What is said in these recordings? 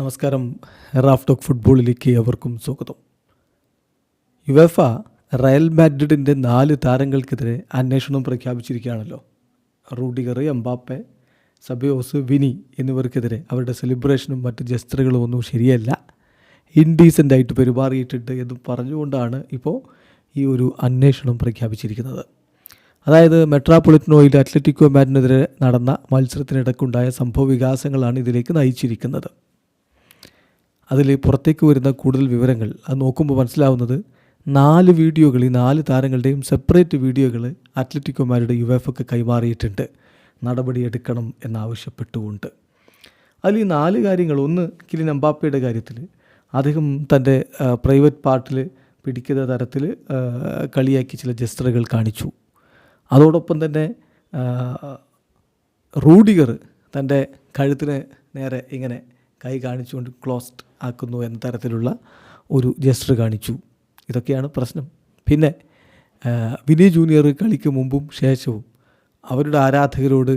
നമസ്കാരം. Raf talk ഫുട്ബോളിലേക്ക് അവർക്കും സ്വാഗതം. യുവേഫ റയൽ മാഡ്രിഡിന്റെ നാല് താരങ്ങൾക്കെതിരെ അന്വേഷണം പ്രഖ്യാപിച്ചിരിക്കുകയാണല്ലോ. റൂഡിഗർ എംബാപ്പെ സബിയോസ് വിനി എന്നിവർക്കെതിരെ അവരുടെ സെലിബ്രേഷനും മറ്റ് ജസ്റ്ററുകളും ഒന്നും ശരിയല്ല. ഇൻഡീസന്റായിട്ട് പെരുമാറിയിട്ടുണ്ട് എന്ന് പറഞ്ഞുകൊണ്ടാണ് ഇപ്പോൾ ഈ ഒരു അന്വേഷണം പ്രഖ്യാപിച്ചിരിക്കുന്നത്. അതായത് മെട്രാപൊളിറ്റനോയിൽ അത്ലറ്റിക്കോ മാറ്റിനെതിരെ നടന്ന മത്സരത്തിനിടക്കുണ്ടായ സംഭവ വികാസങ്ങളാണ് ഇതിലേക്ക് നയിച്ചിരിക്കുന്നത്. അതിൽ പുറത്തേക്ക് വരുന്ന കൂടുതൽ വിവരങ്ങൾ. അത് നോക്കുമ്പോൾ മനസ്സിലാവുന്നത് നാല് വീഡിയോകൾ ഈ നാല് താരങ്ങളുടെയും സെപ്പറേറ്റ് വീഡിയോകൾ അത്ലറ്റിക്കോമാരുടെ ഒക്കെ കൈമാറിയിട്ടുണ്ട്. നടപടിയെടുക്കണം എന്നാവശ്യപ്പെട്ടുകൊണ്ട്. അതിൽ ഈ നാല് കാര്യങ്ങൾ ഒന്ന് കിലിൻ അമ്പാപ്പയുടെ കാര്യത്തിൽ അദ്ദേഹം തന്റെ പ്രൈവറ്റ് പാർട്ടിൽ പിടിക്കുന്ന തരത്തിൽ കളിയാക്കി ചില ജസ്റ്ററുകൾ കാണിച്ചു. അതോടൊപ്പം തന്നെ റൂഡിഗർ തന്റെ കഴുത്തിന് നേരെ ഇങ്ങനെ കൈ കാണിച്ചുകൊണ്ട് ക്ലോസ്ഡ് ആക്കുന്നു എന്ന തരത്തിലുള്ള ഒരു ജസ്റ്റർ കാണിച്ചു. ഇതൊക്കെയാണ് പ്രശ്നം. പിന്നെ വിനീ ജൂനിയർ കളിക്ക് മുമ്പും ശേഷവും അവരുടെ ആരാധകരോട്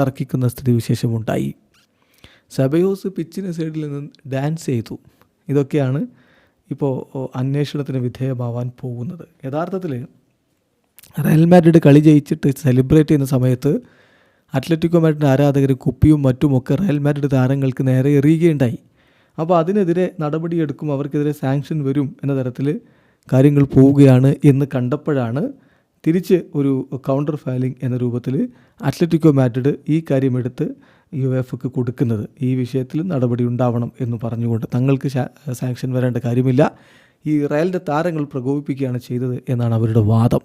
തർക്കിക്കുന്ന സ്ഥിതിവിശേഷമുണ്ടായി. സബയോസ് പിച്ചിന് സൈഡിൽ നിന്ന് ഡാൻസ് ചെയ്തു. ഇതൊക്കെയാണ് ഇപ്പോൾ അന്വേഷണത്തിന് വിധേയമാവാൻ പോകുന്നത്. യഥാർത്ഥത്തിൽ റയൽ മാഡ്രിഡ് കളി ജയിച്ചിട്ട് സെലിബ്രേറ്റ് ചെയ്യുന്ന സമയത്ത് അത്ലറ്റിക്കോ മാഡ്രിഡ് ആരാധകർ കുപ്പിയും മറ്റുമൊക്കെ റയൽ മാഡ്രിഡ് താരങ്ങൾക്ക് നേരെ എറിയുകയുണ്ടായി. അപ്പോൾ അതിനെതിരെ നടപടിയെടുക്കും അവർക്കെതിരെ സാങ്ഷൻ വരും എന്ന തരത്തിൽ കാര്യങ്ങൾ പോവുകയാണ് എന്ന് കണ്ടപ്പോഴാണ് തിരിച്ച് ഒരു കൗണ്ടർ ഫയലിംഗ് എന്ന രൂപത്തിൽ അത്ലറ്റിക്കോ മാറ്റഡ് ഈ കാര്യമെടുത്ത് യു എഫ് എക്ക് കൊടുക്കുന്നത്. ഈ വിഷയത്തിൽ നടപടി ഉണ്ടാവണം എന്ന് പറഞ്ഞുകൊണ്ട് തങ്ങൾക്ക് സാങ്ഷൻ വരേണ്ട കാര്യമില്ല. ഈ റയലിന്റെ താരങ്ങൾ പ്രകോപിപ്പിക്കുകയാണ് ചെയ്തത് എന്നാണ് അവരുടെ വാദം.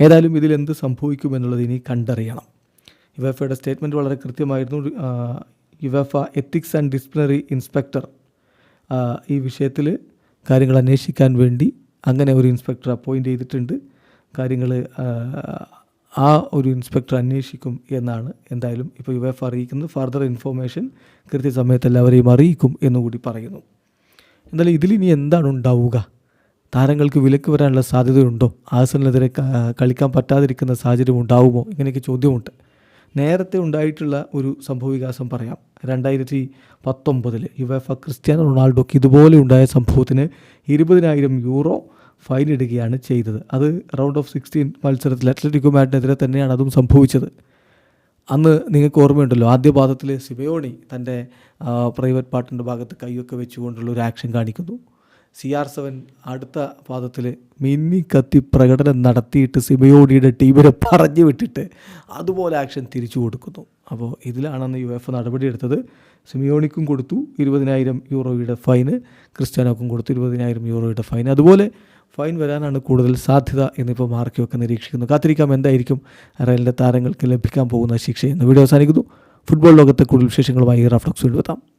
ഏതായാലും ഇതിൽ എന്ത് സംഭവിക്കുമെന്നുള്ളത് ഇനി കണ്ടറിയണം. യുവഫയുടെ സ്റ്റേറ്റ്മെന്റ് വളരെ കൃത്യമായിരുന്നു. UEFA ethics and disciplinary inspector ഈ വിഷയത്തിൽ കാര്യങ്ങൾ അന്വേഷിക്കാൻ വേണ്ടി അങ്ങനെ ഒരു ഇൻസ്പെക്ടർ അപ്പോയിന്റ് ചെയ്തിട്ടുണ്ട്. കാര്യങ്ങൾ ആ ഒരു ഇൻസ്പെക്ടർ അന്വേഷിക്കും എന്നാണ് എന്തായാലും ഇപ്പോൾ യുവഫ് അറിയിക്കുന്നത്. ഫർദർ ഇൻഫോർമേഷൻ കൃത്യസമയത്ത് എല്ലാവരെയും അറിയിക്കും എന്നുകൂടി പറയുന്നു. എന്തായാലും ഇതിലിനി എന്താണ് ഉണ്ടാവുക? താരങ്ങൾക്ക് വിലക്ക് വരാനുള്ള സാധ്യതയുണ്ടോ? ആസനെതിരെ കളിക്കാൻ പറ്റാതിരിക്കുന്ന സാഹചര്യം ഉണ്ടാവുമോ? ഇങ്ങനെയൊക്കെ ചോദ്യമുണ്ട്. നേരത്തെ ഉണ്ടായിട്ടുള്ള ഒരു സംഭവവികാസം പറയാം. രണ്ടായിരത്തി പത്തൊമ്പതിൽ യുവേഫ ക്രിസ്ത്യാനോ റൊണാൾഡോക്ക് ഇതുപോലെ ഉണ്ടായ സംഭവത്തിന് ഇരുപതിനായിരം യൂറോ ഫൈൻ ഇടുകയാണ് ചെയ്തത്. അത് റൗണ്ട് ഓഫ് സിക്സ്റ്റീൻ മത്സരത്തിൽ അത്ലറ്റിക്കോ മാറ്റിനെതിരെ തന്നെയാണ് അതും സംഭവിച്ചത്. അന്ന് നിങ്ങൾക്ക് ഓർമ്മയുണ്ടല്ലോ ആദ്യ പാദത്തിൽ സിബയോണി തന്റെ പ്രൈവറ്റ് പാർട്ടിന്റെ ഭാഗത്ത് കൈയൊക്കെ വെച്ചുകൊണ്ടുള്ള ഒരു ആക്ഷൻ കാണിക്കുന്നു. സി ആർ സെവൻ അടുത്ത പാദത്തിൽ മിന്നി കത്തി പ്രകടനം നടത്തിയിട്ട് സിബയോണിയുടെ ടീമിനെ പറഞ്ഞു വിട്ടിട്ട് അതുപോലെ ആക്ഷൻ തിരിച്ചു കൊടുക്കുന്നു. അപ്പോൾ ഇതിലാണെന്ന് യു എഫ് നടപടിയെടുത്തത് സിമിയോണിക്കും കൊടുത്തു ഇരുപതിനായിരം യൂറോയുടെ ഫൈന് ക്രിസ്ത്യാനോക്കും കൊടുത്തു ഇരുപതിനായിരം യൂറോയുടെ ഫൈൻ. അതുപോലെ ഫൈൻ വരാനാണ് കൂടുതൽ സാധ്യത എന്നിപ്പോൾ മാർക്കിയൊക്കെ നിരീക്ഷിക്കുന്നു. കാത്തിരിക്കാം. എന്തായിരിക്കും റയലിന്റെ താരങ്ങൾക്ക് ലഭിക്കാൻ പോകുന്ന ശിക്ഷ എന്ന് വീഡിയോ അവസാനിക്കുന്നു. ഫുട്ബോൾ ലോകത്തെ കൂടുതൽ വിശേഷങ്ങളുമായി റാഫ്റ്റോക്സ് വീണ്ടും